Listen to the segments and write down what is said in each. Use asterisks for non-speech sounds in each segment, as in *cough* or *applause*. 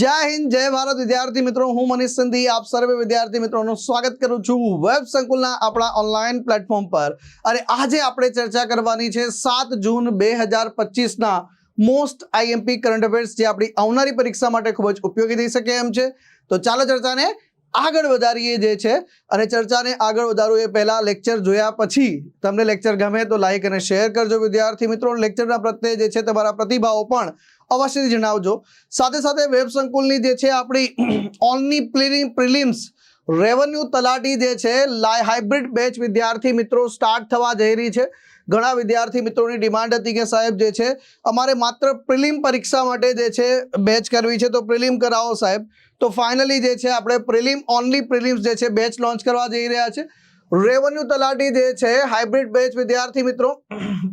જય હિન્દ, જય ભારત. વિદ્યાર્થી મિત્રો, હું મનીષ સંધી. આપ સર્વે વિદ્યાર્થી મિત્રોનું સ્વાગત કરું છું વેબ સંકુલના આપણા ઓનલાઈન પ્લેટફોર્મ પર. અને આજે આપણે ચર્ચા કરવાની છે સાત જૂન બે હજાર પચીસના મોસ્ટ આઈએમપી કરંટ અફેર્સ, જે આપણી આવનારી પરીક્ષા માટે ખૂબ જ ઉપયોગી થઈ શકે એમ છે. તો ચાલો ચર્ચાને આગળ વધારીએ જે છે. અને ચર્ચાને આગળ વધારવું એ પહેલાં લેક્ચર જોયા પછી તમને લેક્ચર ગમે તો લાઇક અને શેર કરજો વિદ્યાર્થી મિત્રો. લેક્ચરના પ્રત્યે જે છે તમારા પ્રતિભાવો પણ અવશ્યથી જણાવજો. સાથે સાથે વેબ સંકુલની જે છે આપણી ઓનલી પ્રિલિમ, પ્રિલિમ્સ રેવન્યુ તલાટી જે છે લાઈ હાઇબ્રિડ બેચ વિદ્યાર્થી મિત્રો સ્ટાર્ટ થવા જઈ રહી છે. ઘણા વિદ્યાર્થી મિત્રોની ડિમાન્ડ હતી કે સાહેબ જે છે, અમારે માત્ર પ્રિલિમ પરીક્ષા માટે જે છે બેચ કરવી છે, તો પ્રિલિમ કરાવો સાહેબ. તો ફાઇનલી જે છે, આપણે પ્રિલિમ, ઓનલી પ્રિલિમ્સ જે છે, બેચ લોન્ચ કરવા જઈ રહ્યા છે. રેવન્યુ તલાટી જે છે, હાઇબ્રિડ બેચ વિદ્યાર્થી મિત્રો,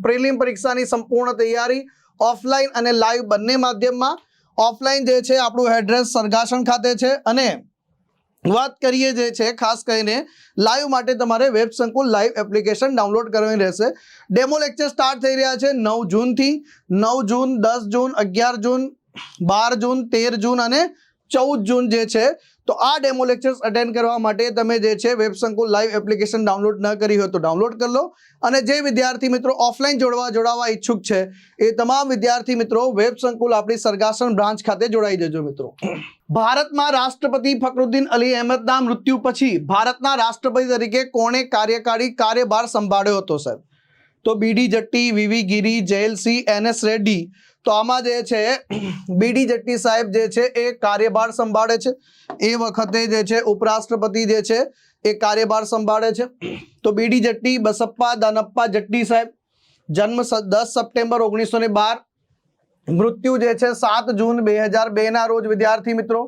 પ્રિલિમ પરીક્ષાની સંપૂર્ણ તૈયારી ઓફલાઈન અને લાઈવ બંને માધ્યમમાં ઓફલાઈન જે છે આપણું એડ્રેસ સરગાસણ ખાતે છે અને વાત કરીએ જે છે ખાસ કરીને લાઈવ માટે તમારે વેબ સંકુલ લાઈવ એપ્લિકેશન ડાઉનલોડ કરવાની રહેશે. ડેમો લેક્ચર સ્ટાર્ટ થઈ રહ્યા છે નવ જૂનથી. નવ જૂન, દસ જૂન, અગિયાર જૂન, બાર જૂન, તેર જૂન અને ચૌદ જૂન જે છે તો આ ડેમો લેક્ચર્સ અટેન્ડ કરવા માટે તમે જે છે વેબ સંકુલ લાઈવ એપ્લિકેશન ડાઉનલોડ ન કરી હોય તો ડાઉનલોડ કરી લો. અને જે વિદ્યાર્થી મિત્રો ઓફલાઈન જોડવા જોડાવા ઈચ્છુક છે, એ તમામ વિદ્યાર્થી મિત્રો વેબ સંકુલ આપણી સરગાસણ બ્રાન્ચ ખાતે જોડાઈ જજો મિત્રો. ભારતમાં રાષ્ટ્રપતિ ફકરુદ્દીન અલી અહેમદના મૃત્યુ પછી ભારતના રાષ્ટ્રપતિ તરીકે કોણે કાર્યકારી કાર્યભાર સંભાળ્યો હતો, સાહેબ? તો B D Jatti V V Giri Zail Singh N S Reddy તો આમાં જે છે બીડી જટ્ટી સાહેબ જે છે, એ કાર્યભાર સંભાળે છે. એ વખતે જે છે, ઉપરાષ્ટ્રપતિ જે છે, એ કાર્યભાર સંભાળે છે. તો બીડી જટ્ટી બસપ્પા, દાનપ્પા જટ્ટી સાહેબ, જન્મ દસ સપ્ટેમ્બર ઓગણીસો ને બાર, મૃત્યુ જે છે, સાત જૂન બે હજાર બેના રોજ, વિદ્યાર્થી મિત્રો.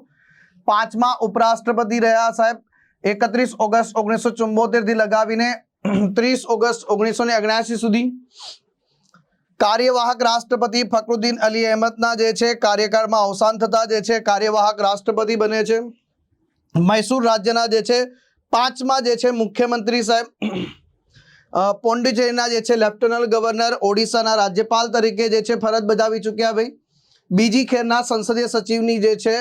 પાંચમા ઉપરાષ્ટ્રપતિ રહ્યા સાહેબ, એકત્રીસ ઓગસ્ટ ઓગણીસો ચુંબોતેરથી લગાવીને ત્રીસ ઓગસ્ટ ઓગણીસો ને અગણાસી સુધી. કાર્યવાહક રાષ્ટ્રપતિ ફકરુદ્દીન અલી અહેમદના જે છે કાર્યકાળમાં અવસાન થતા જે છે કાર્યવાહક રાષ્ટ્રપતિ બને છે. મૈસૂર રાજ્યના જે છે પાંચમા જે છે મુખ્યમંત્રી સાહેબ પોંડિચેરીના જે છે લેફ્ટનન્ટ ગવર્નર, ઓડિશાના રાજ્યપાલ તરીકે જે છે ફરજ બજાવી ચૂક્યા ભાઈ. બીજી ખેરના સંસદીય સચિવની જે છે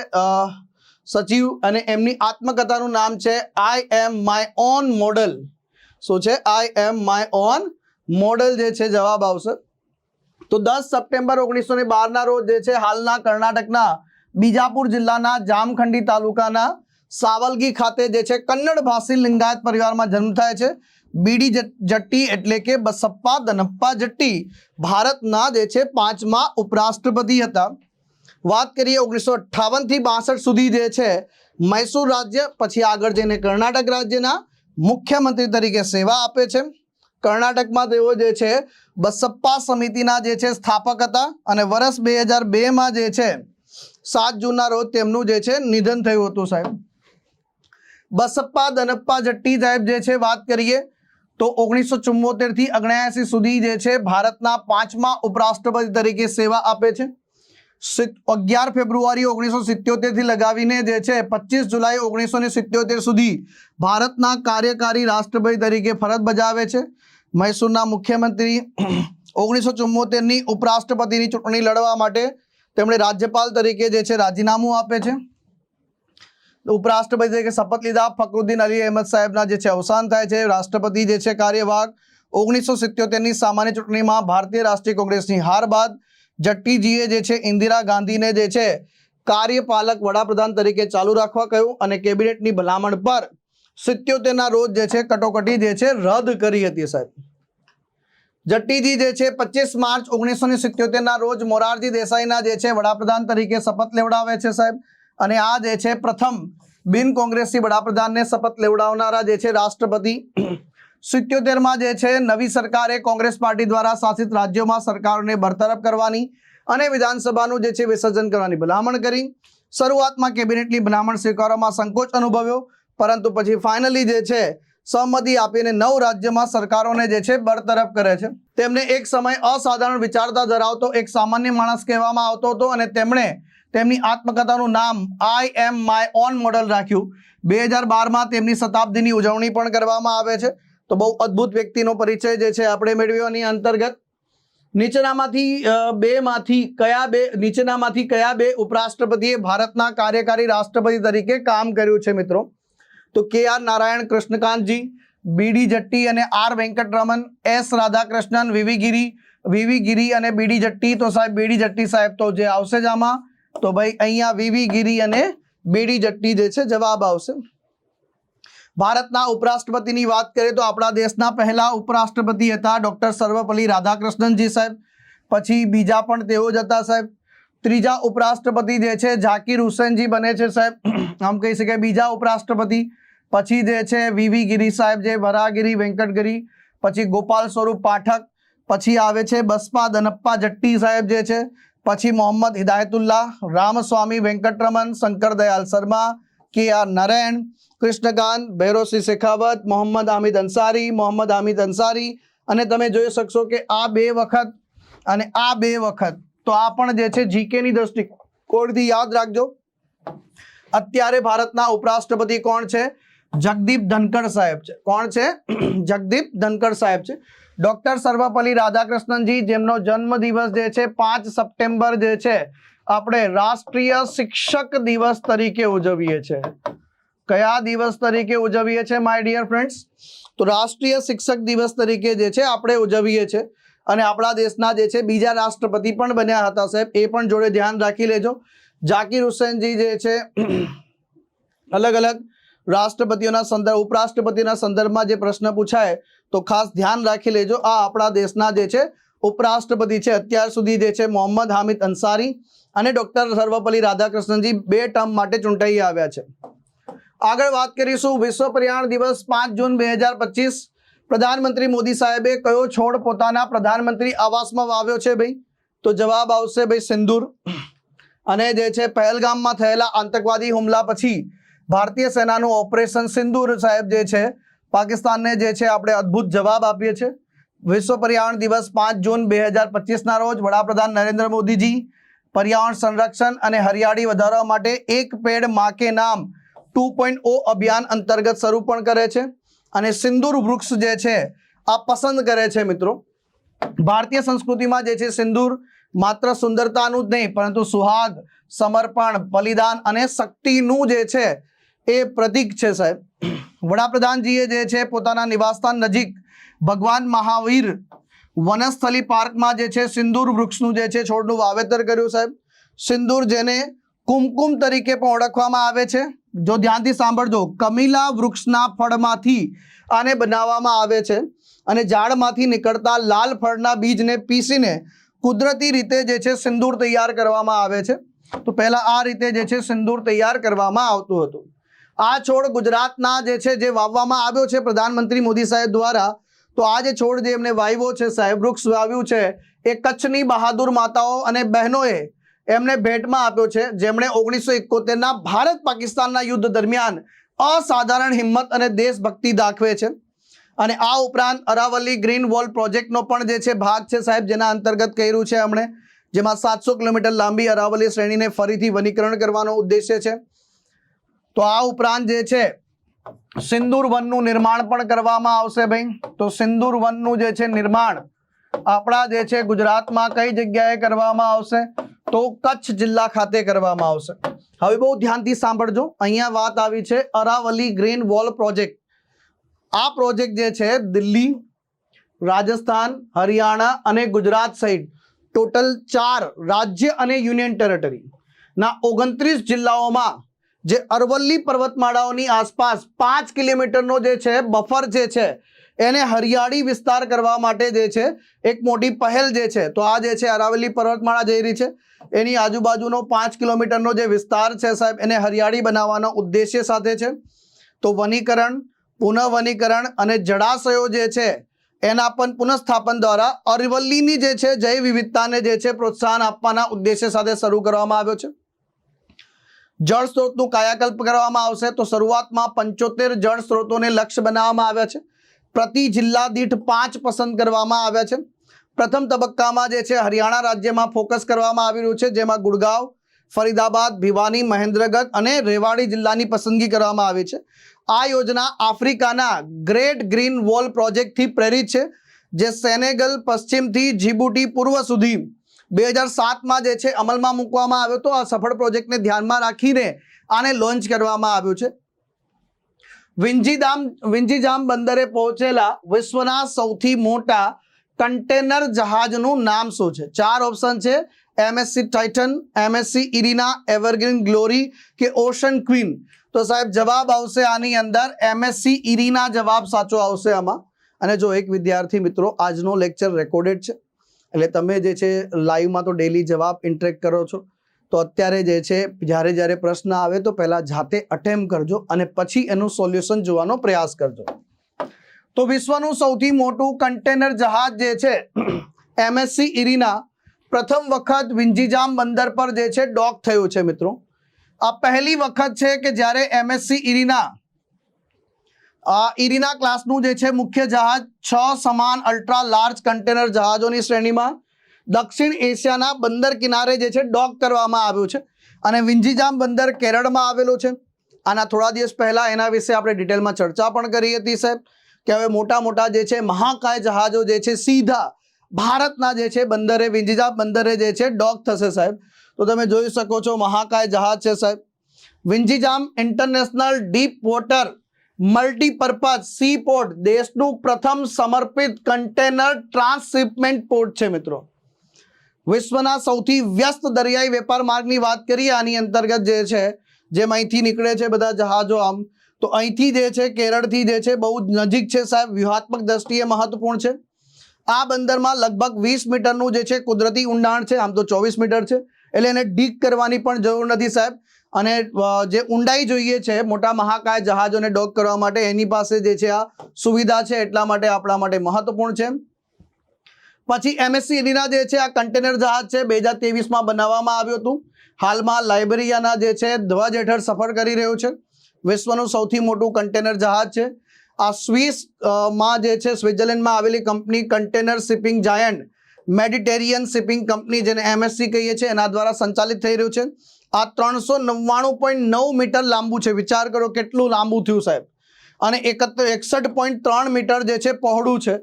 સચિવ અને એમની આત્મકથાનું નામ છે I am my own model શું છે? I am my own model જે છે જવાબ આવશે. તો દસ સપ્ટેમ્બર ઓગણીસો ને બારના રોજ જે છે હાલના કર્ણાટકના બીજાપુર જિલ્લાના જામખંડી તાલુકાના સાવલગી ખાતે જે છે કન્નડ ભાષી લિંગાયત પરિવારમાં જન્મ થાય છે. બીડી જટ- જટ્ટી એટલે કે બસપ્પા, દનપ્પા જટ્ટી ભારતના જે છે પાંચમા ઉપરાષ્ટ્રપતિ હતા. વાત કરીએ ઓગણીસો અઠ્ઠાવનથી બાસઠ સુધી જે છે મૈસૂર રાજ્ય, પછી આગળ જઈને કર્ણાટક રાજ્યના મુખ્યમંત્રી તરીકે સેવા આપે છે. કર્ણાટકમાં તેઓ જે છે, બસપ્પા સમિતિના જે છે સ્થાપક હતા અને વર્ષ બે હજાર બેમાં જે છે, સાત જૂનના રોજ તેમનું જે છે નિધન થયું હતું સાહેબ. બસપ્પા, દનપ્પા, જટ્ટી સાહેબ જે છે, વાત કરીએ તો ઓગણીસો ચુમ્મોતેરથી અગ્યાસી સુધી જે છે, ભારતના પાંચમા ઉપરાષ્ટ્રપતિ તરીકે સેવા આપે છે. અગિયાર ફેબ્રુઆરી ઓગણીસો સિત્યોતેરથી લગાવીને જે છે પચીસ જુલાઈ ઓગણીસો સિત્યોતેર સુધી ભારતના કાર્યકારી રાષ્ટ્રપતિ તરીકે ફરજ બજાવે છે. મૈસૂરના મુખ્યમંત્રી *clears throat* ઓગણીસો ચુમ્મોતેરની ઉપરાષ્ટ્રપતિની ચૂંટણી લડવા માટે તેમણે રાજ્યપાલ તરીકે જે છે રાજીનામું આપે છે. ઉપરાષ્ટ્રપતિ તરીકે શપથ લીધા ફકરુદ્દીન અલી અહેમદ સાહેબના જે છે અવસાન થાય છે. રાષ્ટ્રપતિ જે છે કાર્યવાહક ઓગણીસો સિત્યોતેરની સામાન્ય ચૂંટણીમાં ભારતીય રાષ્ટ્રીય કોંગ્રેસની હાર બાદ જટ્ટીજીએ જે છે, ઇન્દિરા ગાંધીને જે છે, કાર્યપાલક વડાપ્રધાન તરીકે ચાલુ રાખવા કહ્યું અને કેબિનેટની ભલામણ પર સિત્યોતેરના રોજ જે છે, કટોકટી જે છે, રદ કરી હતી સાહેબ. જટ્ટીજી જે છે, પચીસ માર્ચ ઓગણીસો ને સિત્યોતેરના રોજ મોરારજી દેસાઈના જે છે, વડાપ્રધાન તરીકે શપથ લેવડાવે છે સાહેબ. અને આ જે છે, પ્રથમ બિન કોંગ્રેસી વડાપ્રધાનને શપથ લેવડાવનારા જે છે, રાષ્ટ્રપતિ સિત્યોતેરમાં જે છે, નવી સરકારે કોંગ્રેસ પાર્ટી દ્વારા શાસિત રાજ્યોમાં સરકારોને બરતરફ કરવાની અને વિધાનસભાનું જે છે, વિસર્જન કરવાની ભલામણ કરી. શરૂઆતમાં કેબિનેટની ભલામણ સ્વીકારવામાં સંકોચ અનુભવ્યો, પરંતુ પછી ફાઇનલી જે છે સહમતિ આપીને નવ રાજ્યમાં સરકારોને જે છે, બરતરફ કરે છે. તેમને એક સમય અસાધારણ વિચારતા ધરાવતો એક સામાન્ય માણસ કહેવામાં આવતો હતો અને તેમણે તેમની આત્મકથાનું નામ I am my own model રાખ્યું. બે હજાર બારમાં તેમની શતાબ્દીની ઉજવણી પણ કરવામાં આવે છે. તો બહુ અદ્ભુત વ્યક્તિનો પરિચય જે છે આપણે મેળવ્યો એની અંતર્ગત. નીચેનામાંથી બેમાંથી કયા બે, નીચેનામાંથી કયા બે ઉપરાષ્ટ્રપતિએ ભારતના કાર્યકારી રાષ્ટ્રપતિ તરીકે કામ કર્યું છે મિત્રો? તો કે આર નારાયણ કૃષ્ણકાંતજી બીડી જટ્ટી અને R Venkataraman S Radhakrishnan VV Giri VV Giri અને બીડી જટ્ટી. તો સાહેબ બીડી જટ્ટી સાહેબ તો જે આવશે જ આમાં. તો ભાઈ, અહીંયા વીવી ગિરી અને બીડી જટ્ટી જે છે જવાબ આવશે. ભારતના ઉપરાષ્ટ્રપતિની વાત કરીએ તો આપણા દેશના પહેલા ઉપરાષ્ટ્રપતિ હતા ડૉક્ટર સર્વપલ્લી રાધાકૃષ્ણનજી સાહેબ. પછી બીજા પણ તેઓ જ હતા સાહેબ. ત્રીજા ઉપરાષ્ટ્રપતિ જે છે ઝાકીર હુસેનજી બને છે સાહેબ. આમ કહી શકાય બીજા ઉપરાષ્ટ્રપતિ. પછી જે છે વીવી ગિરી સાહેબ જે વરાગીરી વેંકટગીરી, પછી ગોપાલ સ્વરૂપ પાઠક, પછી આવે છે બસપા દનપ્પા જટ્ટી સાહેબ જે છે, પછી મોહમ્મદ હિદાયતુલ્લાહ, રામસ્વામી વેંકટરમન શંકર દયાલ શર્મા કે આર નારાયણ, કૃષ્ણકાંત, ભૈરોસિંહ શેખાવત, મોહમ્મદ હામિદ અંસારી, મોહમ્મદ હામિદ અંસારી. અને તમે જોઈ શકશો કે આ બે વખત અને આ બે વખત તો આ પણ જે છે જીકેની દ્રષ્ટિકોણથી યાદ રાખજો. અત્યારે ભારતના ઉપરાષ્ટ્રપતિ કોણ છે? જગદીપ ધનકર સાહેબ છે. કોણ છે? *clears throat* જગદીપ ધનકર સાહેબ છે. ડોક્ટર સર્વપલ્લી રાધાકૃષ્ણનજી, જેમનો જન્મ દિવસ જે છે પાંચ સપ્ટેમ્બર જે છે આપણે રાષ્ટ્રીય શિક્ષક દિવસ તરીકે ઉજવીએ છીએ. કયા દિવસ તરીકે ઉજવીએ છીએ માય ડિયર ફ્રેન્ડ્સ તો રાષ્ટ્રીય શિક્ષક દિવસ તરીકે જે છે, આપણે ઉજવીએ છીએ. અને આપણા દેશના જે છે, બીજા રાષ્ટ્રપતિ પણ બન્યા હતા, સાહેબ. એ પણ જોડે ધ્યાન રાખી લેજો. જાકીર હુસેનજી જે છે, *clears throat* અલગ અલગ રાષ્ટ્રપતિઓના સંદર્ભ ઉપરાષ્ટ્રપતિના સંદર્ભમાં જે પ્રશ્ન પૂછાય, તો ખાસ ધ્યાન રાખી લેજો. આ આપણા દેશના જે છે ઉપરાષ્ટ્રપતિ છે. અત્યાર સુધી જે છે મોહમ્મદ હામિદ અંસારી અને ડોક્ટર સર્વપલ્લી રાધાકૃષ્ણનજી બે ટર્મ માટે ચૂંટાઈ આવ્યા છે. આગળ વાત કરીશું વિશ્વ પર્યાવરણ દિવસ પાંચ જૂન બે હજાર પચીસ. પ્રધાનમંત્રી મોદી સાહેબે કયો છોડ પોતાના પ્રધાનમંત્રી આવાસમાં વાવ્યો છે ભાઈ? તો જવાબ આવશે ભાઈ સિંદૂર. અને જે છે પહેલગામમાં થયેલા આતંકવાદી હુમલા પછી ભારતીય સેનાનું ઓપરેશન સિંદૂર સાહેબ જે છે પાકિસ્તાનને જે છે આપણે અદ્ભુત જવાબ આપીએ છીએ. વિશ્વ પર્યાવરણ દિવસ પાંચ જૂન બે હજાર પચીસના રોજ વડાપ્રધાન નરેન્દ્ર મોદીજી પર્યાવરણ સંરક્ષણ અને હરિયાળી વધારવા માટે એક પેડમાં કે નામ ટુ પોઈન્ટ ઓ અભિયાન અંતર્ગત શરૂ પણ કરે છે. અને સિંદૂર વૃક્ષ જે છે, આ પસંદ કરે છે મિત્રો. ભારતીય સંસ્કૃતિમાં જે છે, સિંદૂર માત્ર સુંદરતાનું જ નહીં, પરંતુ સુહાગ, સમર્પણ, બલિદાન અને શક્તિનું જે છે, એ પ્રતીક છે સાહેબ. વડાપ્રધાનજીએ જે છે પોતાના નિવાસસ્થાન નજીક ભગવાન મહાવીર વનસ્થલી પાર્કમાં જે છે સિંદૂર વૃક્ષનું જે છે છોડનું વાવેતર કર્યું સાહેબ. સિંદૂર જેને કુમકુમ તરીકે પણ ઓળખવામાં આવે છે. જો ધ્યાનથી સાંભળજો, કમિલા વૃક્ષના ફળમાંથી આને બનાવવામાં આવે છે અને ઝાડમાંથી નીકળતા લાલ ફળના બીજને પીસીને કુદરતી રીતે જે છે સિંદૂર તૈયાર કરવામાં આવે છે. તો પહેલાં આ રીતે જે છે સિંદૂર તૈયાર કરવામાં આવતું હતું. આ છોડ ગુજરાતના જે છે, જે વાવવામાં આવ્યો છે, પ્રધાનમંત્રી મોદી સાહેબ દ્વારા, તો આ જે છોડ જે એમને વાવ્યો છે, સાહેબ વૃક્ષ વાવ્યું છે, એ કચ્છની બહાદુર માતાઓ અને બહેનોએ એમને ભેટમાં આપ્યો છે, જેમણે ઓગણીસો એકોતેરના ભારત પાકિસ્તાનના યુદ્ધ દરમિયાન અસાધારણ હિંમત અને દેશભક્તિ દાખવે છે. અને આ ઉપરાંત અરાવલી ગ્રીન વોલ પ્રોજેક્ટનો પણ જે છે, ભાગ છે, સાહેબ, જેના અંતર્ગત કર્યું છે એમણે, જેમાં સાતસો કિલોમીટર લાંબી અરાવલી શ્રેણીને ફરીથી વનીકરણ કરવાનો ઉદ્દેશ્ય છે. તો આ ઉપરાંત જે છે, સિંદૂર વનનું નિર્માણ પણ કરવામાં આવશે ભાઈ. તો સિંદૂર વનનું જે છે નિર્માણ આપણા જે છે ગુજરાતમાં કઈ જગ્યાએ કરવામાં આવશે? તો કચ્છ જિલ્લા ખાતે કરવામાં આવશે. હવે બહુ ધ્યાનથી સાંભળજો. અહીંયા વાત આવી છે અરાવલી ગ્રીન વોલ પ્રોજેક્ટ. આ પ્રોજેક્ટ જે છે દિલ્હી, રાજસ્થાન, હરિયાણા અને ગુજરાત સહિત ટોટલ ચાર રાજ્ય અને યુનિયન ટેરેટરી ના, ઓગણત્રીસ જિલ્લાઓમાં જે અરવલ્લી પર્વતમાળાઓની આસપાસ પાંચ કિલોમીટરનો જે છે, બફર જે છે, એને હરિયાળી વિસ્તાર કરવા માટે જે છે, એક મોટી પહેલ જે છે, તો આ જે છે અરાવલી પર્વતમાળા જઈ રહી છે. એની આજુબાજુનો પાંચ કિલોમીટરનો જે વિસ્તાર છે સાહેબ, એને હરિયાળી બનાવવાનો ઉદ્દેશ્ય સાથે છે. તો વનીકરણ, પુનઃવનીકરણ અને જળાશયો જે છે, એના પણ પુનઃસ્થાપન દ્વારા અરવલ્લીની જે છે જૈવ વિવિધતાને જે છે પ્રોત્સાહન આપવાના ઉદ્દેશ્ય સાથે શરૂ કરવામાં આવ્યો છે. જળ સ્ત્રોતનું કાયાકલ્પ કરવામાં આવશે તો શરૂઆતમાં પંચોતેર જળ સ્ત્રોતોને લક્ષ્ય બનાવવામાં આવ્યા છે. પ્રતિ જિલ્લા દીઠ પાંચ પસંદ કરવામાં આવ્યા છે. પ્રથમ તબક્કામાં જે છે હરિયાણા રાજ્યમાં ફોકસ કરવામાં આવી રહ્યું છે, જેમાં ગુડગાંવ, ફરીદાબાદ, ભિવાની, મહેન્દ્રગઢ અને રેવાડી જિલ્લાની પસંદગી કરવામાં આવી છે. આ યોજના આફ્રિકાના ગ્રેટ ગ્રીન વોલ પ્રોજેક્ટથી પ્રેરિત છે, જે સેનેગલ પશ્ચિમથી જીબુટી પૂર્વ સુધી બે હજાર સાતમાં જે છે, અમલમાં મૂકવામાં આવ્યો હતો આ સફળ પ્રોજેક્ટને ધ્યાનમાં રાખીને આને લોન્ચ કરવામાં આવ્યું છે. વિંજીધામ વિંજીજામ બંદરે પહોંચેલા વિશ્વના સૌથી મોટા કન્ટેનર જહાજનું નામ શું છે? ચાર ઓપ્શન છે MSC Titan MSC Irina, Evergreen Glory કે ઓશન ક્વીન. તો સાહેબ, જવાબ આવશે આની અંદર એમએસસી ઇરિના જવાબ સાચો આવશે આમાં. અને જો એક વિદ્યાર્થી મિત્રો, આજનો લેક્ચર રેકોર્ડેડ છે. એટલે તમે જે છે લાઈવમાં તો ડેલી જવાબ ઇન્ટરેક્ટ કરો છો. તો અત્યારે જે છે, જ્યારે જ્યારે પ્રશ્ન આવે તો પહેલાં જાતે અટેમ્પ કરજો અને પછી એનું સોલ્યુશન જોવાનો પ્રયાસ કરજો. તો વિશ્વનું સૌથી મોટું કન્ટેનર જહાજ જે છે *clears throat* એમએસસી ઇરીના પ્રથમ વખત વિંજીજામ બંદર પર જે છે ડોક થયું છે મિત્રો. આ પહેલી વખત છે કે જ્યારે એમએસસી ઇરિના ઇરિના ક્લાસનું જે છે મુખ્ય જહાજ, છ સમાન અલ્ટ્રા લાર્જ કન્ટેનર જહાજોની શ્રેણીમાં દક્ષિણ એશિયાના બંદર કિનારે જે છે ડોક કરવામાં આવ્યું છે અને વિંજીજામ બંદર કેરળમાં આવેલું છે. આના થોડા દિવસ પહેલાં એના વિશે આપણે ડિટેલમાં ચર્ચા પણ કરી હતી સાહેબ કે હવે મોટા મોટા જે છે મહાકાય જહાજો જે છે સીધા ભારતના જે છે બંદરે, વિંજીજામ બંદરે જે છે ડોક થશે સાહેબ. તો તમે જોઈ શકો છો મહાકાય જહાજ છે સાહેબ. Vizhinjam international deep water multipurpose sea port દેશનું પ્રથમ સમર્પિત કન્ટેનર ટ્રાન્સશિપમેન્ટ પોર્ટ છે મિત્રો. વિશ્વના સૌથી વ્યસ્ત દરિયાઈ વેપાર માર્ગની વાત કરીએ, આની અંતર્ગત જે છે, જેમ અહીંથી નીકળે છે બધા જહાજો આમ, તો અહીંથી જે છે, કેરળથી જે છે, બહુ નજીક છે સાહેબ, વ્યૂહાત્મક દ્રષ્ટિએ મહત્વપૂર્ણ છે. આ બંદરમાં લગભગ વીસ મીટરનું જે છે કુદરતી ઊંડાણ છે, આમ તો ચોવીસ મીટર છે, એટલે એને ડીક કરવાની પણ જરૂર નથી સાહેબ. અને જે ઊંડાઈ જોઈએ છે, મોટા મહાકાય જહાજોને ડોક કરવા માટે એની પાસે જે છે આ સુવિધા છે, એટલા માટે આપણા માટે મહત્વપૂર્ણ છે. પછી એમએસસી એલિના જે છે, આ કન્ટેનર જહાજ છે, બે હજાર તેવીસમાં બનાવવામાં આવ્યું હતું. હાલમાં લાઇબ્રેરિયાના જે છે, ધ્વજ હેઠળ સફર કરી રહ્યું છે. વિશ્વનું સૌથી મોટું કન્ટેનર જહાજ છે. આ સ્વિસમાં જે છે, સ્વિટ્ઝરલેન્ડમાં આવેલી company container shipping giant Mediterranean shipping company જેને એમએસસી કહીએ છીએ, એના દ્વારા સંચાલિત થઈ રહ્યું છે. આ ત્રણસો નવ્વાણું પોઈન્ટ નવ મીટર લાંબુ છે. વિચાર કરો કેટલું લાંબુ થયું સાહેબ? અને એકત્ર એકસઠ પોઈન્ટ ત્રણ મીટર જે છે પહોળું છે.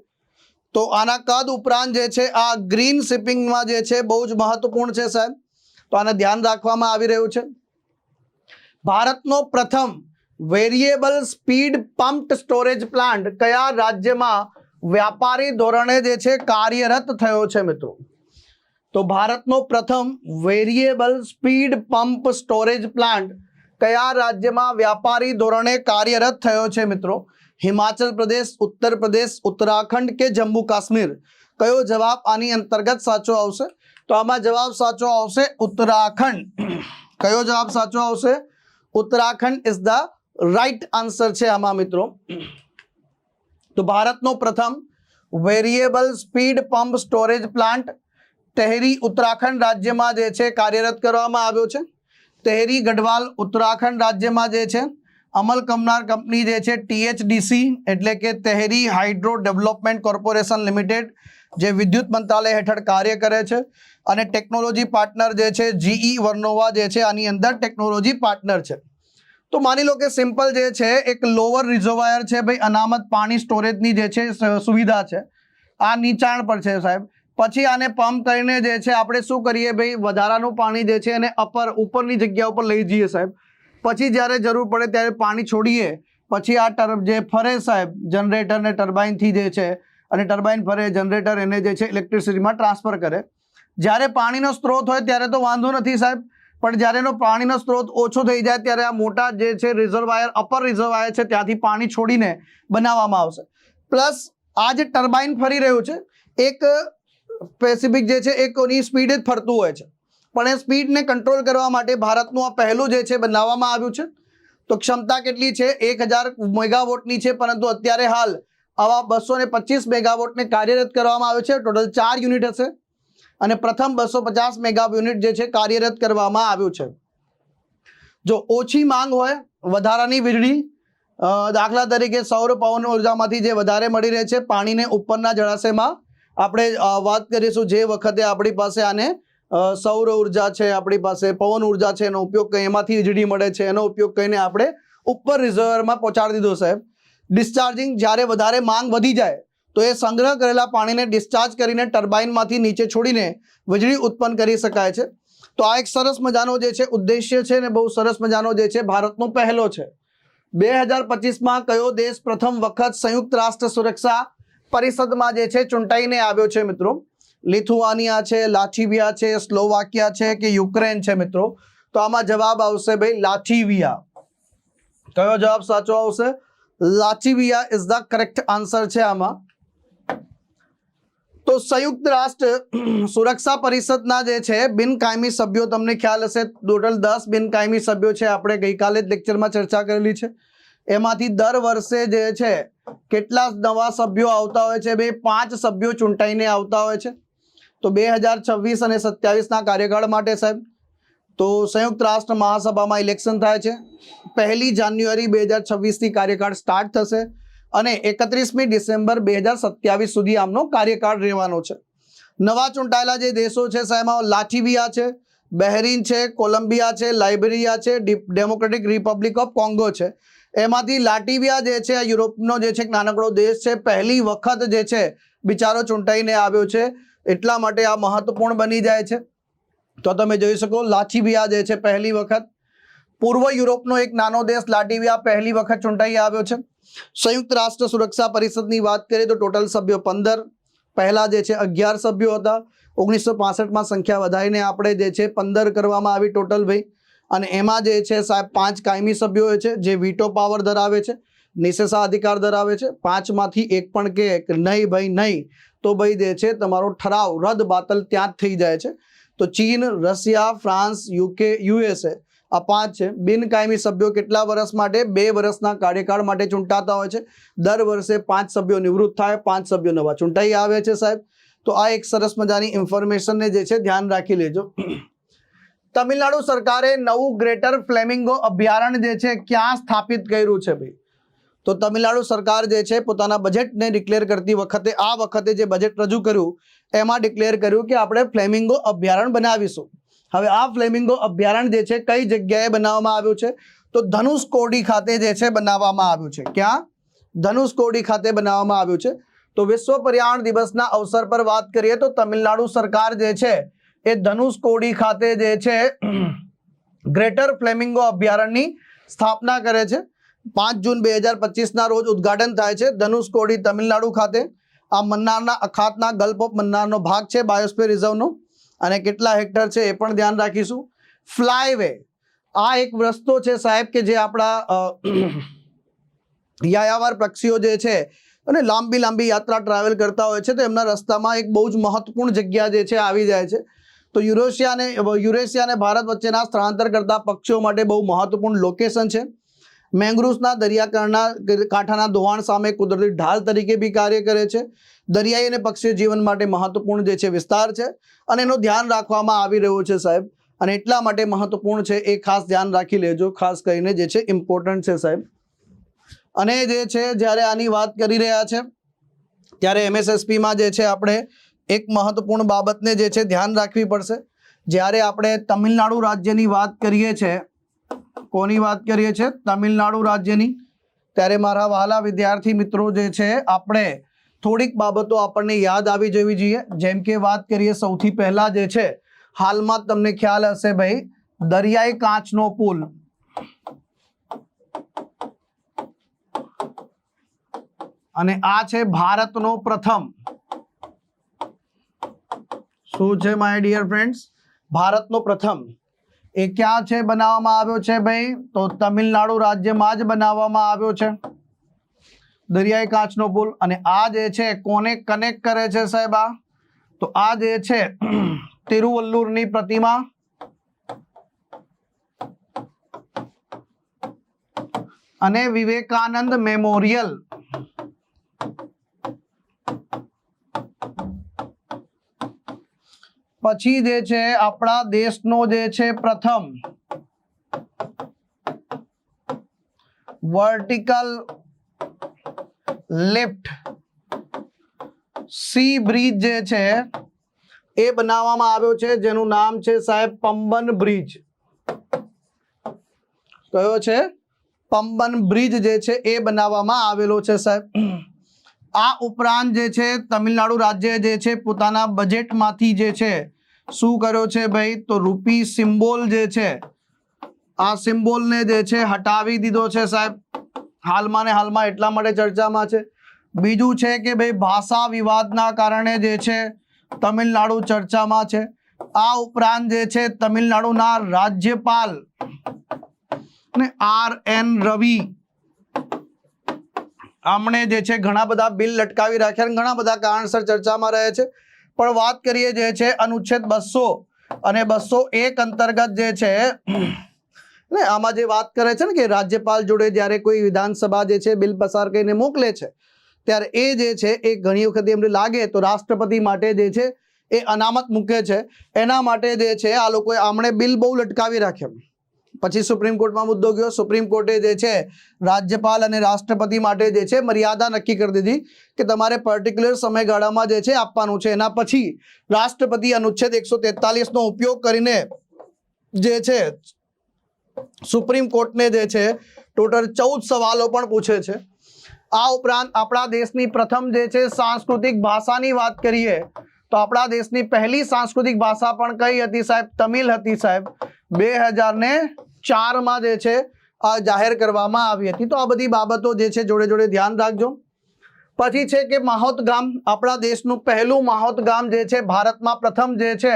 તો આના કદ ઉપરાંત જે છે આ ગ્રીન શિપિંગમાં જે છે બહુ જ મહત્વપૂર્ણ છે સાહેબ. તો આને ધ્યાન રાખવામાં આવી રહ્યું છે. ભારતનો પ્રથમ variable speed pumped storage plant કયા રાજ્યમાં વ્યાપારી ધોરણે જે છે કાર્યરત થયો છે મિત્રો? તો ભારતનો પ્રથમ variable speed pump storage plant કયા રાજ્યમાં વ્યાપારી ધોરણે કાર્યરત થયો છે મિત્રો? હિમાચલ પ્રદેશ, ઉત્તર પ્રદેશ, ઉત્તરાખંડ કે જમ્મુ કાશ્મીર? કયો જવાબ આની અંતર્ગત સાચો આવશે? તો આમાં જવાબ સાચો આવશે ઉત્તરાખંડ. કયો જવાબ સાચો આવશે? Uttarakhand is the right answer છે આમાં મિત્રો. તો ભારતનો પ્રથમ variable speed pump storage plant Tehri Uttarakhand રાજ્યમાં જે છે કાર્યરત કરવામાં આવ્યો છે. તેહરી ગઢવાલ ઉત્તરાખંડ રાજ્યમાં જે છે અમલ કમનાર કંપની જે છે ટીએચડીસી એટલે કે Tehri hydro development corporation limited જે વિદ્યુત મંત્રાલય હેઠળ કાર્ય કરે છે. અને ટેકનોલોજી પાર્ટનર જે છે જીઈ વર્નોવા જે છે આની અંદર ટેકનોલોજી પાર્ટનર છે. તો માની લો કે સિમ્પલ જે છે એક લોઅર રિઝર્વાયર છે ભાઈ, અનામત પાણી સ્ટોરેજની જે છે સુવિધા છે. આ નીચાણ પર છે સાહેબ. પછી આને પંપ કરીને જે છે આપણે શું કરીએ ભાઈ? વધારાનું પાણી જે છે એને અપર ઉપરની જગ્યા ઉપર લઈ જઈએ સાહેબ. પછી જ્યારે જરૂર પડે ત્યારે પાણી છોડીએ. પછી આ ટર્બ જે ફરે સાહેબ જનરેટર ને ટર્બાઇનથી જે છે અને ટર્બાઇન ફરે જનરેટર એને જે છે ઇલેક્ટ્રિસિટીમાં ટ્રાન્સફર કરે. જ્યારે પાણીનો સ્ત્રોત હોય ત્યારે તો વાંધો નથી સાહેબ. પણ જ્યારે એનો પાણીનો સ્ત્રોત ઓછો થઈ જાય ત્યારે આ મોટા જે છે રિઝર્વાયર અપર રિઝર્વાયર છે ત્યાંથી પાણી છોડીને બનાવવામાં આવશે. પ્લસ આ જે ટર્બાઇન ફરી રહ્યું છે, એક સ્પેસિફિક જે છે એની સ્પીડ જ ફરતું હોય છે. પણ એ સ્પીડને કંટ્રોલ કરવા માટે ભારતનું આ પહેલું જે છે બનાવવામાં આવ્યું છે. તો ક્ષમતા કેટલી છે? એક હજાર મેગાવોટની છે, પરંતુ અત્યારે હાલ આવા બસો ને પચીસ મેગાવોટને કાર્યરત કરવામાં આવ્યો છે. ટોટલ ચાર યુનિટ હશે. અને પ્રથમ બસો પચાસ મેગા યુનિટ જે છે, કાર્યરત કરવામાં આવ્યું છે. જો ઓછી માંગ હોય, વધારાની વીજળી દાખલા તરીકે સૌર પવન ઉર્જામાંથી જે વધારે મળી રહે છે, પાણીને ઉપરના જળાશયમાં આપણે વાત કરીશું જે વખતે આપણી પાસે આને સૌર ઊર્જા છે, આપણી પાસે પવન ઊર્જા છે, એનો ઉપયોગ કરી એમાંથી વીજળી મળે છે, એનો ઉપયોગ કરીને આપણે ઉપર રિઝર્વરમાં પહોંચાડી દીધો, સાહેબ. ડિસ્ચાર્જિંગ જ્યારે વધારે માંગ વધી જાય, તો એ સંગ્રહ કરેલા પાણીને ડિસ્ચાર્જ કરીને ટર્બાઇનમાંથી નીચે છોડીને વીજળી ઉત્પન્ન કરી શકાય છે. તો આ એક સરસ મજાનો જે છે ઉદ્દેશ્ય છે ને બહુ સરસ મજાનો જે છે ભારતનો પહેલો છે. બે હજાર પચીસમાં કયો દેશ પ્રથમ વખત સંયુક્ત રાષ્ટ્ર સુરક્ષા પરિષદમાં જે છે ચૂંટાઈને આવ્યો છે મિત્રો. લિથુઆનિયા છે, લાઠીવિયા છે, સ્લોવાકિયા છે કે યુક્રેન છે મિત્રો? તો આમાં જવાબ આવશે ભાઈ લાઠીવિયા. કયો જવાબ સાચો આવશે? લાચીવિયા ઇઝ ધ કરેક્ટ આન્સર છે આમાં. તો સંયુક્ત રાષ્ટ્ર સુરક્ષા પરિષદના જે છે બિનકાયમી સભ્યો, તમને ખ્યાલ હશે, ટોટલ દસ બિનકાયમી સભ્યો છે. આપણે ગઈકાલે જ લેક્ચરમાં ચર્ચા કરેલી છે. એમાંથી દર વર્ષે જે છે કેટલા નવા સભ્યો આવતા હોય છે? બે, પાંચ સભ્યો ચૂંટાઈને આવતા હોય છે. તો બે હજાર છવ્વીસ અને સત્યાવીસના કાર્યકાળ માટે સાહેબ, તો સંયુક્ત રાષ્ટ્ર મહાસભામાં ઇલેક્શન થાય છે. પહેલી જાન્યુઆરી બે હજાર છવ્વીસથી કાર્યકાળ સ્ટાર્ટ થશે અને એકત્રીસમી ડિસેમ્બર બે હજાર સત્યાવીસ સુધી આમનો કાર્યકાળ રહેવાનો છે. નવા ચૂંટાયેલા જે દેશો છે સાહેબ લાઠીવિયા છે, બહેરીન છે, કોલંબિયા છે, લાઇબેરિયા છે ડેમોક્રેટિક રિપબ્લિક ઓફ કોંગો છે. એમાંથી લાટીવિયા જે છે, યુરોપનો જે છે, એક નાનકડો દેશ છે, પહેલી વખત જે છે, બિચારો ચૂંટાઈને આવ્યો છે. એટલા માટે આ મહત્વપૂર્ણ બની જાય છે. તો તમે જોઈ શકો લાઠીવિયા જે છે, પહેલી વખત. પૂર્વ યુરોપનો એક નાનો દેશ, લાટીવિયા, પહેલી વખત ચૂંટાઈ આવ્યો છે. સંયુક્ત રાષ્ટ્ર સુરક્ષા પરિષદની વાત કરીએ તો ટોટલ સભ્યો પંદર. પહેલા જે છે, અગિયાર સભ્યો હતા. ઓગણીસો પાસઠમાં સંખ્યા વધારીને આપણે જે છે, પંદર કરવામાં આવી ટોટલ, ભાઈ. અને એમાં જે છે સાહેબ, પાંચ કાયમી સભ્યો છે, જે વીટો પાવર ધરાવે છે નિશેષા અધિકાર ધરાવે છે, પાંચમાંથી એક પણ કે નહીં ભાઈ, નહીં, તો ભાઈ જે છે તમારો ઠરાવ, રદ, બાતલ ત્યાં જ થઈ જાય છે. તો ચીન, રશિયા, ફ્રાન્સ, યુકે, યુએસએ આ પાંચ છે બિનકાયમી સભ્યો કેટલા વર્ષ માટે, બે વર્ષના કાર્યકાળ માટે ચૂંટાતા હોય છે. દર વર્ષે પાંચ સભ્યો નિવૃત્ત થાય, પાંચ સભ્યો નવા ચૂંટાઈ આવે છે સાહેબ. તો આ એક સરસ મજાની ઇન્ફોર્મેશનને જે છે ધ્યાન રાખી લેજો. તમિલનાડુ સરકારે નવું ગ્રેટર ફ્લેમિંગો અભયારણ્ય જે છે, ક્યાં સ્થાપિત કર્યું છે ભાઈ? તો તમિલનાડુ સરકાર જે છે, પોતાના બજેટને ડિક્લેર કરતી વખતે, આ વખતે જે બજેટ રજૂ કર્યું, એમાં ડિક્લેર કર્યું કે આપણે ફ્લેમિંગો અભયારણ્ય બનાવીશું. હવે આ ફ્લેમિંગો અભયારણ્ય જે છે, કઈ જગ્યાએ બનાવવામાં આવ્યું છે? તો ધનુષકોડી ખાતે જે છે, બનાવવામાં આવ્યું છે. ક્યાં? ધનુષકોડી ખાતે બનાવવામાં આવ્યું છે. તો વિશ્વ પર્યાવરણ દિવસના અવસર પર વાત કરીએ તો તમિલનાડુ સરકાર જે છે એ ધનુષકોડી ખાતે જે છે, ગ્રેટર ફ્લેમિંગો અભયારણ્યની સ્થાપના કરે છે. પાંચ જૂન બે હજાર પચીસના રોજ ઉદ્ઘાટન થાય છે ધનુષકોડી તમિલનાડુ ખાતે. આ મન્નારના અખાતના ગલ્ફ ઓફ મન્નારનો ભાગ છે બાયોસ્ફિયર રિઝર્વનો. અને કેટલા હેક્ટર છે એ પણ ધ્યાન રાખીશું. ફ્લાયવે. આ એક રસ્તો છે સાહેબ કે જે આપણા યાયાવાર પક્ષીઓ જે છે અને લાંબી લાંબી યાત્રા ટ્રાવેલ કરતા હોય છે તો એમના રસ્તામાં એક બહુ જ મહત્વપૂર્ણ જગ્યા જે છે આવી જાય છે. તો યુરેશિયા અને યુરેશિયા અને ભારત વચ્ચેના સ્થળાંતર કરતા પક્ષીઓ માટે બહુ મહત્વપૂર્ણ લોકેશન છે. મેંગ્રુવ્સના દરિયાકાંઠના કાંઠાના ધોવાણ સામે કુદરતી ઢાલ તરીકે બી કાર્ય કરે છે. દરિયાઈ અને પક્ષી જીવન માટે મહત્વપૂર્ણ જે છે વિસ્તાર છે. અને એનું ધ્યાન રાખવામાં આવી રહ્યું છે સાહેબ. અને એટલા માટે મહત્વપૂર્ણ છે, એ ખાસ ધ્યાન રાખી લેજો. ખાસ કરીને જે છે ઇમ્પોર્ટન્ટ છે સાહેબ. અને જે છે, જ્યારે આની વાત કરી રહ્યા છે, ત્યારે એમએસએસપીમાં જે છે, આપણે એક મહત્વપૂર્ણ બાબતને જે છે ધ્યાન રાખવી પડશે. જ્યારે આપણે તમિલનાડુ રાજ્યની વાત કરીએ છીએ કોની વાત કરીએ છીએ તમિલનાડુ રાજ્યની. ત્યારે મારા વહાલા વિદ્યાર્થી મિત્રો જે છે, આપણે થોડીક બાબતો આપણને યાદ આવી જવી જોઈએ. જેમ કે વાત કરીએ સૌથી પહેલાં જે છે, હાલમાં તમને ખ્યાલ હશે ભાઈ, દરિયાઈ કાચનો પુલ. અને આ છે ભારતનો પ્રથમ. શું છે માય ડિયર ફ્રેન્ડ્સ ભારતનો પ્રથમ. એ ક્યાં છે બનાવવામાં આવ્યો છે ભાઈ? તો તમિલનાડુ રાજ્યમાં જ બનાવવામાં આવ્યો છે. દરિયાઈ કાચનો પુલ. અને આ જે છે, કોને કનેક્ટ કરે છે સાહેબ આ? તો આ જે છે, *clears throat* તિરુવલ્લુરની પ્રતિમા. અને વિવેકાનંદ મેમોરિયલ. પછી જે છે, આપણા દેશનો જે છે, પ્રથમ વર્ટિકલ લિફ્ટ સી બ્રિજ જે છે, એ બનાવવામાં આવ્યો છે, જેનું નામ છે સાહેબ પંબન બ્રિજ. કયો છે? પંબન બ્રિજ જે છે, એ બનાવવામાં આવેલો છે, સાહેબ. આ ઉપરાંત જે છે, તમિલનાડુ રાજ્ય જે છે, પોતાના બજેટમાંથી જે છે શું કર્યો છે ભાઈ? તો રૂપી સિમ્બોલ જે છે, આ સિમ્બોલને જે છે હટાવી દીધો છે સાહેબ. હાલમાં ને હાલમાં એટલા માટે ચર્ચામાં છે. બીજું છે કે ભાઈ, ભાષા વિવાદના કારણે જે છે તમિલનાડુ ચર્ચામાં છે. આ ઉપરાંત જે છે તમિલનાડુના રાજ્યપાલ ને આર એન રવિ આમણે જે છે ઘણા બધા બિલ લટકાવી રાખ્યા ઘણા બધા કારણસર ચર્ચામાં રહે છે. પણ વાત કરીએ જે છે અનુચ્છેદ બસો અને બસો એક અંતર્ગત જે છે, ને આમાં જે વાત કરે છે ને કે રાજ્યપાલ જોડે જ્યારે કોઈ વિધાનસભા જે છે બિલ પસાર કરીને મોકલે છે, ત્યારે એ જે છે એ ઘણી વખત એમને લાગે તો રાષ્ટ્રપતિ માટે જે છે એ અનામત મૂકે છે. એના માટે જે છે આ લોકોએ આમણે બિલ બહુ લટકાવી રાખ્યા. પછી સુપ્રીમ કોર્ટમાં મુદ્દો ગયો. સુપ્રીમ કોર્ટે જે છે, રાજ્યપાલ અને રાષ્ટ્રપતિ માટે જે છે, મર્યાદા નક્કી કરી દીધી કે તમારે પર્ટિક્યુલર સમયગાળામાં જે છે, આપવાનું છે. એના પછી રાષ્ટ્રપતિ અનુચ્છેદ એકસો તેતાલીસનો ઉપયોગ કરીને જે છે, સુપ્રીમ કોર્ટને જે છે, ટોટલ ચૌદ સવાલો પણ પૂછે છે. આ ઉપરાંત આપણા દેશની પ્રથમ જે છે, સાંસ્કૃતિક ભાષાની વાત કરીએ, તો આપણા દેશની પહેલી સાંસ્કૃતિક ભાષા પણ કઈ હતી સાહેબ? તમિલ હતી સાહેબ. બે હજાર ને ચારમાં જે છે આ જાહેર કરવામાં આવી હતી. તો આ બધી બાબતો જે છે, જોડે જોડે ધ્યાન રાખજો. પછી છે કે માહોત ગામ, આપણા દેશનું પહેલું માહોત ગામ જે છે, ભારતમાં પ્રથમ જે છે,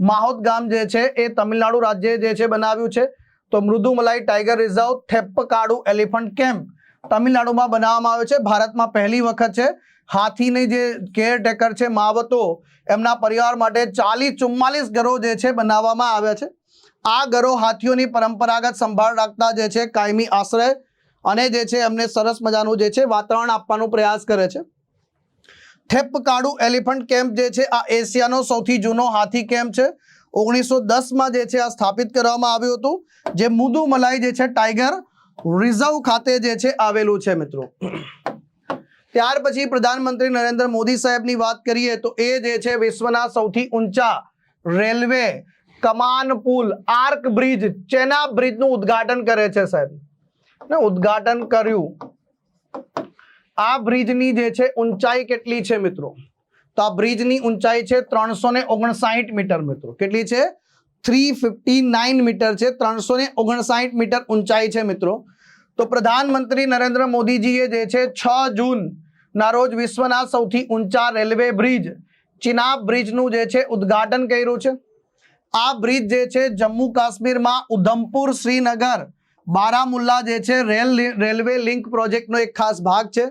માહોત ગામ જે છે, એ તમિલનાડુ રાજ્યે જે છે, બનાવ્યું છે. તો Mudumalai tiger reserve Theppakadu elephant camp તમિલનાડુમાં બનાવવામાં આવ્યો છે. ભારતમાં પહેલી વખત છે. હાથીની જે કેરટેકર છે, માવતો, એમના પરિવાર માટે ચાલીસ ચુમ્માલીસ ઘરો જે છે, બનાવવામાં આવ્યા છે. આ ગરો હાથીઓની પરંપરાગત સંભાળ રાખતા જે છે, કાયમી આશ્રય અને જે છે, એમને સરસ મજાનું જે છે, વાતાવરણ આપવાનો પ્રયાસ કરે છે. થેપ્પકાડુ એલિફન્ટ કેમ્પ જે છે, આ એશિયાનો સૌથી જૂનો હાથી કેમ્પ છે. ઓગણીસો દસમાં જે છે, આ સ્થાપિત કરવામાં આવ્યું હતું. જે મુદુમલાઈ જે છે, ટાઈગર રિઝર્વ ખાતે જે છે, આવેલું છે, મિત્રો. ત્યાર પછી પ્રધાનમંત્રી નરેન્દ્ર મોદી સાહેબની વાત કરીએ તો એ જે છે, વિશ્વના સૌથી ઊંચા રેલવે કમાન પુલ, આર્ક બ્રિજ, ચેના બ્રિજનું ઉદ્ઘાટન કરે છે સાહેબ? ને ઉદ્ઘાટન કર્યું. આ બ્રિજની જે છે ઊંચાઈ કેટલી છે મિત્રો? તો આ બ્રિજની ઊંચાઈ છે ત્રણસો ને ઓગણસાઠ મીટર મિત્રો. કેટલી છે? થ્રી ફિફ્ટી નાઇન મીટર છે ત્રણસો ને ઓગણસાઠ મીટર ઊંચાઈ છે મિત્રો. તો પ્રધાનમંત્રી નરેન્દ્ર મોદીજીએ જે છે છ જૂન ના રોજ વિશ્વના સૌથી ઊંચા રેલવે બ્રિજ, ચિનાબ બ્રિજનું જે છે ઉદ્ઘાટન કર્યું છે. આ બ્રિજ જે છે જમ્મુ કાશ્મીરમાં ઉધમપુર શ્રીનગર બારામુલ્લા જે છે રેલ રેલવે લિંક પ્રોજેક્ટનો એક ખાસ ભાગ છે.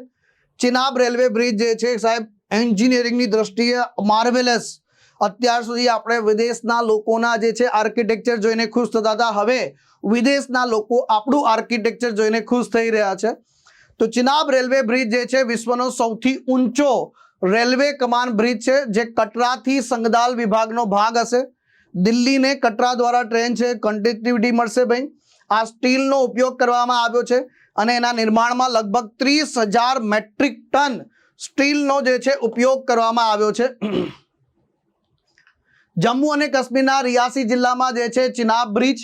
ચિનાબ રેલવે બ્રિજ જે છે સાહેબ, એન્જિનિયરિંગની દ્રષ્ટિએ માર્વેલસ. અત્યાર સુધી આપણે વિદેશના લોકોના જે છે આર્કિટેક્ચર જોઈને ખુશ થતા હતા. હવે વિદેશના લોકો આપણું આર્કિટેક્ચર જોઈને ખુશ થઈ રહ્યા છે. તો ચિનાબ રેલવે બ્રિજ જે છે વિશ્વનો સૌથી ઊંચો રેલવે કમાન બ્રિજ છે, જે કટરાથી સંગદાલ વિભાગનો ભાગ હશે. દિલ્હીને કટરા દ્વારા ટ્રેન છે કન્ટિન્યુટી મળશે ભાઈ. આ સ્ટીલનો ઉપયોગ કરવામાં આવ્યો છે અને એના નિર્માણમાં લગભગ ત્રીસ હજાર મેટ્રિક ટન સ્ટીલનો જે છે, ઉપયોગ કરવામાં આવ્યો છે. જમ્મુ અને કાશ્મીરના રિયાસી જિલ્લામાં જે છે, ચિનાબ બ્રિજ,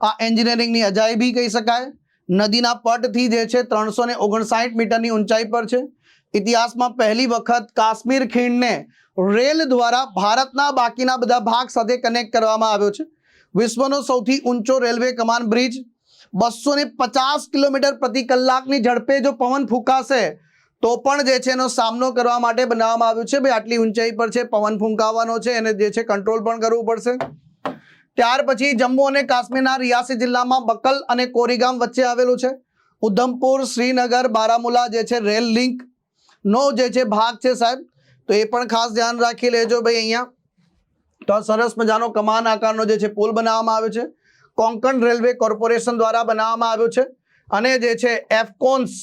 આ એન્જિનિયરિંગની અજાયબી કહી શકાય. નદીના પટથી જે છે, ત્રણસો ને ઓગણસાઠ મીટરની ઊંચાઈ પર છે. ઇતિહાસમાં પહેલી વખત કાશ્મીર ખીણને રેલ દ્વારા ભારતના બાકીના બધા ભાગ સાથે કનેક્ટ કરવામાં આવ્યો છે. વિશ્વનો સૌથી ઊંચો રેલવે કમાન બ્રિજ બસો ને પચાસ કિલોમીટર પ્રતિ કલાકની ઝડપે જો પવન ફૂંકાશે, તો પણ જે છે એનો સામનો કરવા માટે બનાવવામાં આવ્યું છે. ભાઈ, આટલી ઊંચાઈ પર છે, પવન ફૂંકાવાનો છે, એને જે છે કંટ્રોલ પણ કરવું પડશે. ત્યાર પછી જમ્મુ અને કાશ્મીરના રિયાસી જિલ્લામાં બકલ અને કોરીગામ વચ્ચે આવેલું છે. ઉધમપુર, શ્રીનગર, બારામુલા જે છે રેલ લિંક નો જે છે ભાગ છે સાહેબ. તો એ પણ ખાસ ધ્યાન રાખી લેજો ભાઈ અહીંયા. તો સરસ મજાનો કમાન આકારનો જે છે, પુલ બનાવવામાં આવ્યો છે. કોંકણ રેલવે કોર્પોરેશન દ્વારા બનાવવામાં આવ્યો છે. અને જે છે એફકોન્સ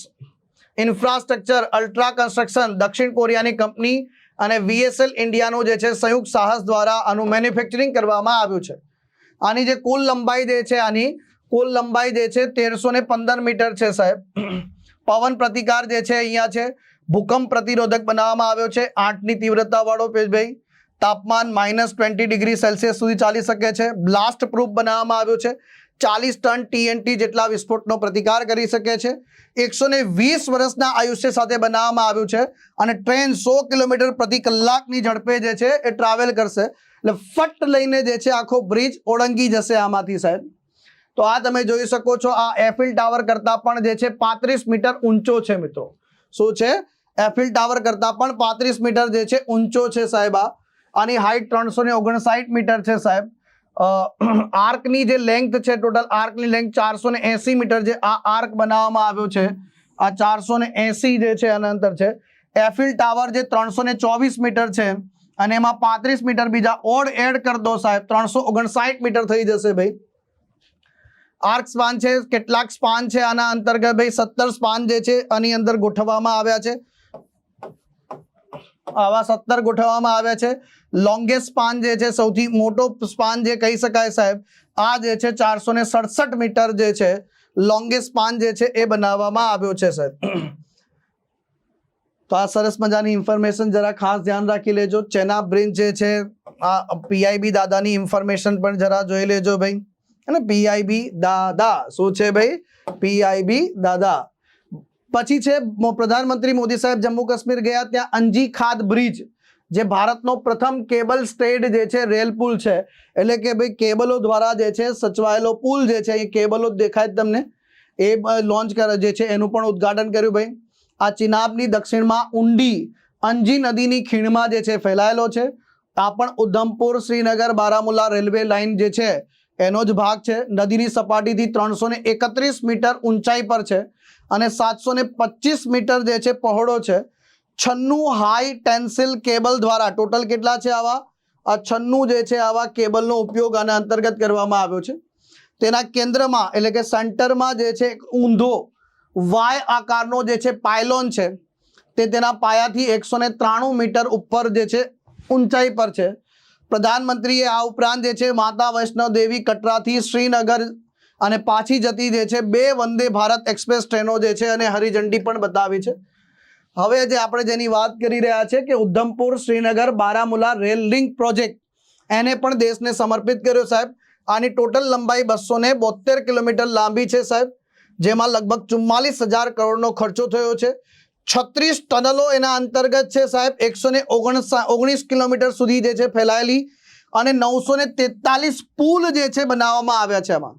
ઇન્ફ્રાસ્ટ્રક્ચર અલ્ટ્રા કન્સ્ટ્રક્શન દક્ષિણ કોરિયાની કંપની અને વીએસએલ ઇન્ડિયાનું જે છે, સંયુક્ત સાહસ દ્વારા આનું મેન્યુફેક્ચરિંગ કરવામાં આવ્યું છે. આની જે કુલ લંબાઈ જે છે, આની કુલ લંબાઈ જે છે, તેરસો પંદર મીટર છે સાહેબ. પવન પ્રતિકાર જે છે, અહીંયા છે. ભૂકંપ પ્રતિરોધક બનાવવામાં આવ્યો છે. આઠની તીવ્રતાવાળો પેજભાઈ તાપમાન માઇનસ ટ્વેન્ટી ડિગ્રી સેલ્સિયસ સુધી ચાલી શકે છે. બ્લાસ્ટ પ્રૂફ બનાવવામાં આવ્યો છે. ચાલીસ ટન ટીએનટી જેટલા વિસ્ફોટનો પ્રતિકાર કરી શકે છે. એકસો વીસ વર્ષના આયુષ્ય સાથે બનાવવામાં આવ્યું છે. અને ટ્રેન સો કિલોમીટર પ્રતિ કલાકની ઝડપે જે છે એ ટ્રાવેલ કરશે. એટલે ફટ લઈને જે છે આખો બ્રિજ ઓળંગી જશે આમાંથી સાહેબ. તો આ તમે જોઈ શકો છો, આ એફિલ ટાવર કરતાં પણ જે છે પાંત્રીસ મીટર ઊંચો છે મિત્રો. શું છે? એફિલ ટાવર કરતાં પણ પાંત્રીસ મીટર જે છે ઊંચો છે સાહેબ આ. આની હાઈટ ત્રણસો ને ઓગણસાઠ મીટર છે સાહેબ. આર્કની જે લેન્થ છે ટોટલ આર્કની લેન્થ ચારસો ને એસી મીટર જે આ આર્ક બનાવવામાં આવ્યો છે, આ ચારસો ને એસી જે છે આના અંતર છે. એફિલ ટાવર જે ત્રણસો ને ચોવીસ મીટર છે અને એમાં પાંત્રીસ મીટર બીજા ઓડ એડ કરી દો સાહેબ. ત્રણસો ઓગણસાઠ મીટર થઈ જશે ભાઈ. આર્ક સ્પાન છે, કેટલાક સ્પાન છે આના અંતર્ગત ભાઈ. સત્તર સ્પાન જે છે આની અંદર ગોઠવવામાં આવ્યા છે. આવા સત્તર ગોઠવવામાં આવ્યા છે. લોંગેસ્ટ સ્પાન જે છે, સૌથી મોટો સ્પાન જે કહી શકાય સાહેબ, આ જે છે ચારસો સડસઠ મીટર જે છે લોંગેસ્ટ સ્પાન જે છે એ બનાવવામાં આવ્યો છે સાહેબ. તો આ સરસ મજાની ઇન્ફોર્મેશન જરા ખાસ ધ્યાન રાખી લેજો. ચેના બ્રિંચ જે છે, આ પીઆઈબી દાદાની ઇન્ફોર્મેશન પણ જરા જોઈ લેજો ભાઈ. અને પીઆઈબી દાદા, શું છે ભાઈ? પીઆઈબી દાદા. પછી છે પ્રધાનમંત્રી મોદી સાહેબ જમ્મુ કાશ્મીર ગયા ત્યાં અંજી ખાદ બ્રિજ, જે ભારતનો પ્રથમ કેબલ સ્ટેડ જે છે, રેલ પુલ છે. એટલે કે ભાઈ કેબલો દ્વારા જે છે, સચવાયેલો પુલ જે છે એ કેબલો દેખાય તમને. એ લોન્ચ કરે, જે છે, એનું પણ ઉદ્ઘાટન કર્યું ભાઈ. આ ચિનાબની દક્ષિણમાં ઊંડી અંજી નદીની ખીણમાં જે છે, ફેલાયેલો છે. આ પણ ઉધમપુર શ્રીનગર બારામુલ્લા રેલવે લાઇન જે છે, એનો જ ભાગ છે. નદીની સપાટીથી ત્રણસો મીટર ઊંચાઈ પર છે. અને સાતસો ને પચીસ મીટર જે છે પહોળો છે. છન્નું હાઈ ટેન્સિલ કેબલ દ્વારા ટોટલ કેટલા છે આવા? આ છન્નું જે છે આવા કેબલનો ઉપયોગ આના અંતર્ગત કરવામાં આવ્યો છે. તેના કેન્દ્રમાં એટલે કે સેન્ટરમાં જે છે એક ઊંધો વાય આકારનો જે છે પાયલોન છે, તે તેના પાયાથી એકસો ત્રાણું મીટર ઉપર જે છે ઊંચાઈ પર છે. પ્રધાનમંત્રીએ આ ઉપરાંત જે છે માતા વૈષ્ણવ દેવી કટરાથી શ્રીનગર અને પાછી જતી જે છે, બે વંદે ભારત એક્સપ્રેસ ટ્રેનો જે છે અને હરિઝંડી પણ બતાવી છે. હવે જે આપણે જેની વાત કરી રહ્યા છે કે Udhampur, Srinagar, Baramulla rail link project, એને પણ દેશને સમર્પિત કર્યો સાહેબ. આની ટોટલ લંબાઈ બસો ને બોતેર કિલોમીટર લાંબી છે સાહેબ. જેમાં લગભગ ચુમ્માલીસ હજાર કરોડનો ખર્ચો થયો છે. છત્રીસ ટનલો એના અંતર્ગત છે સાહેબ, એકસો ને ઓગણસા કિલોમીટર સુધી જે છે ફેલાયેલી અને નવસો ને તેતાલીસ પુલ જે છે બનાવવામાં આવ્યા છે એમાં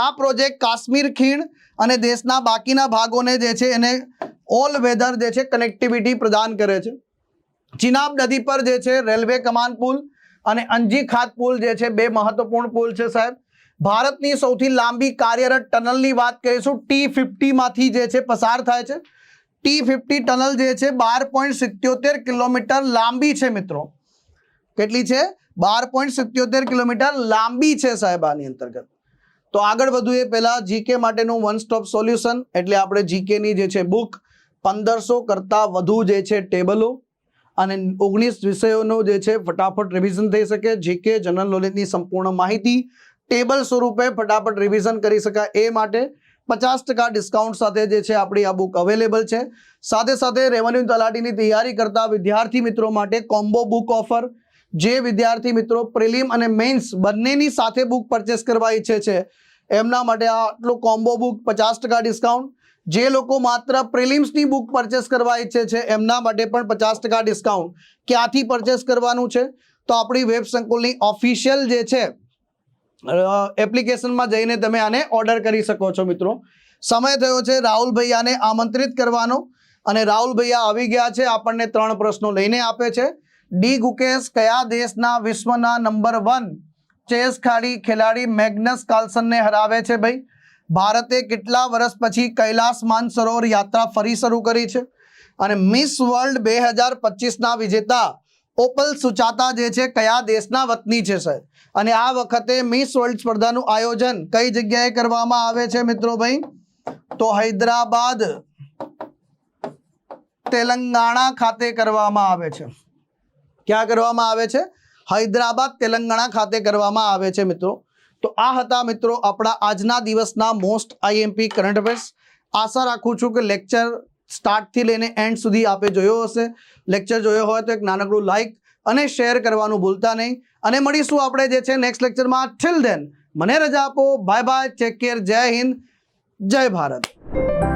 આ પ્રોજેક્ટ કાશ્મીર ખીણ અને દેશના બાકીના ભાગોને જે છે એને ઓલ વેધર જે છે કનેક્ટિવિટી પ્રદાન કરે છે. ચિનાબ નદી પર જે છે રેલવે કમાન પુલ અને અંજી ખાત પુલ જે છે બે મહત્વપૂર્ણ પુલ છે સાહેબ. ભારતની સૌથી લાંબી કાર્યરત ટનલની વાત કરીશું ટી ફિફ્ટીમાંથી જે છે પસાર થાય છે. ટી ફિફ્ટી ટનલ જે છે બાર પોઈન્ટ સિત્યોતેર કિલોમીટર લાંબી છે મિત્રો. કેટલી છે? બાર પોઈન્ટ સિત્યોતેર કિલોમીટર લાંબી છે સાહેબ આની અંતર્ગત. તો આગળ વધુ એ પહેલા જીકે માટેનું વન સ્ટોપ સોલ્યુશન એટલે આપણે જીકેની જે છે બુક પંદરસો કરતાં વધુ જે છે ટેબલો અને ઓગણીસ વિષયોનું જે છે ફટાફટ રિવિઝન થઈ શકે. જીકે જનરલ નોલેજની સંપૂર્ણ માહિતી ટેબલ સ્વરૂપે ફટાફટ રિવિઝન કરી શકાય. એ માટે પચાસ ટકા ડિસ્કાઉન્ટ સાથે જે છે આપણી આ બુક અવેલેબલ છે. સાથે સાથે રેવન્યુ તલાટીની તૈયારી કરતા વિદ્યાર્થી મિત્રો માટે કોમ્બો બુક ઓફર જે વિદ્યાર્થી મિત્રો પ્રિલિમ અને મેન્સ બંનેની સાથે બુક પરચેસ કરવા ઈચ્છે છે. એમના માટે આ આટલું કોમ્બો બુક પચાસ ટકા ડિસ્કાઉન્ટ જે લોકો માત્ર પ્રિલિમ્સની બુક પરચેસ કરવા ઈચ્છે છે, એમના માટે પણ પચાસ ટકા ડિસ્કાઉન્ટ ક્યાંથી પરચેસ કરવાનું છે? તો આપણી વેબ સંકુલની ઓફિશિયલ જે છે એપ્લિકેશનમાં જઈને તમે આને ઓર્ડર કરી શકો છો મિત્રો. સમય થયો છે રાહુલ ભૈયાને આમંત્રિત કરવાનો. અને રાહુલ ભૈયા આવી ગયા છે, આપણને ત્રણ પ્રશ્નો લઈને આપે છે. ડી ગુકેશ, કયા દેશના વિશ્વના નંબર વન ચેસ ખાડી ખેલાડી મેગ્નસ કાર્લસનને હરાવે છે ભાઈ. ભારતે કેટલા વર્ષ પછી કૈલાસ માનસરોવર યાત્રા ફરી શરૂ કરી છે? અને મિસ વર્લ્ડ બે હજાર પચીસના વિજેતા ઓપલ સુચાતા જે છે, કયા દેશના વતની છે સર? અને આ વખતે મિસ વર્લ્ડ સ્પર્ધાનું આયોજન કઈ જગ્યાએ કરવામાં આવે છે મિત્રો ભાઈ? તો હૈદરાબાદ, તેલંગાણા ખાતે કરવામાં આવે છે. ક્યાં કરવામાં આવે છે? હૈદરાબાદ તેલંગાણા ખાતે કરવામાં આવે છે મિત્રો. તો આ હતા મિત્રો આપણા આજના દિવસના મોસ્ટ આઈએમપી કરંટ અફેર્સ આશા રાખું છું કે લેક્ચર સ્ટાર્ટથી લઈને એન્ડ સુધી આપે જોયો હશે. લેક્ચર જોયો હોય તો એક નાનકડું લાઈક અને શેર કરવાનું ભૂલતા નહીં. અને મળીશું આપણે જે છે નેક્સ્ટ લેક્ચરમાં ટિલ ધેન મને રજા આપો. બાય બાય ટેક કેર જય હિન્દ. જય ભારત.